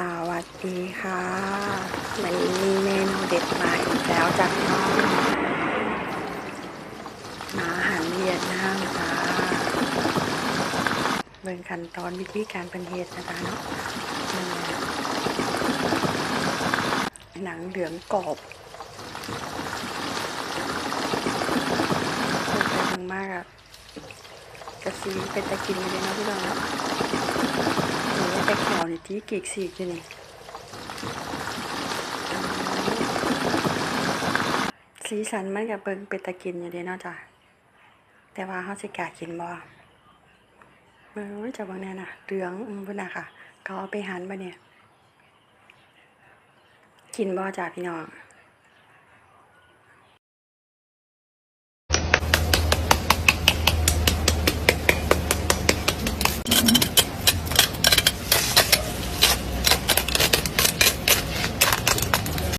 สวัสดีค่ะ วันนี้มีเมนูเด็ดมาอีกแล้วจากน้องมาหารเวียดนามจ้าเบิ่งขั้นตอนวิธีการเป็นเฮ็ดนะจ๊ะเนาะหนังเหลืองกรอบเบิ่งไปเบิ่งมากอะกระซีเป็นตะกินเลยนะพี่น้องเนาะ นี่ที่กีกสีกอยู่นี่สีสันมันกับเบิงเป็นตะกินอยู่เดีเนาะจ้ะแต่ว่าเขาสิกากินบ่เออจะบางแน่น่ะเหลืองอืมพุ่นน่ะค่ะเขาเอาไปหันบ่เนี่ย กินบ่จ้ะพี่น้อง